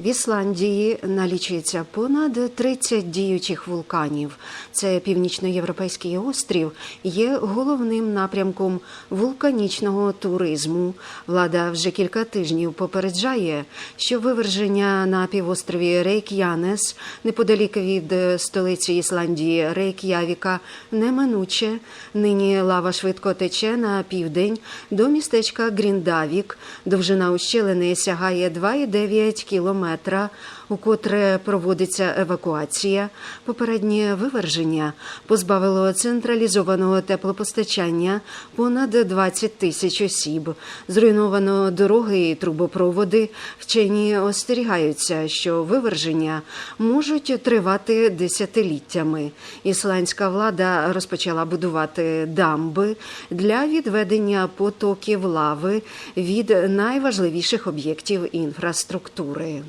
В Ісландії налічується понад 30 діючих вулканів. Це північноєвропейський острів є головним напрямком вулканічного туризму. Влада вже кілька тижнів попереджає, що виверження на півострові Рейк'янес неподалік від столиці Ісландії Рейк'явіка неминуче. Нині лава швидко тече на південь до містечка Гріндавік. Довжина ущелини сягає 2,9 кілометра, у котре проводиться евакуація. Попереднє виверження позбавило централізованого теплопостачання понад 20 тисяч осіб. Зруйновано дороги і трубопроводи. Вчені остерігаються, що виверження можуть тривати десятиліттями. Ісландська влада розпочала будувати дамби для відведення потоків лави від найважливіших об'єктів інфраструктури.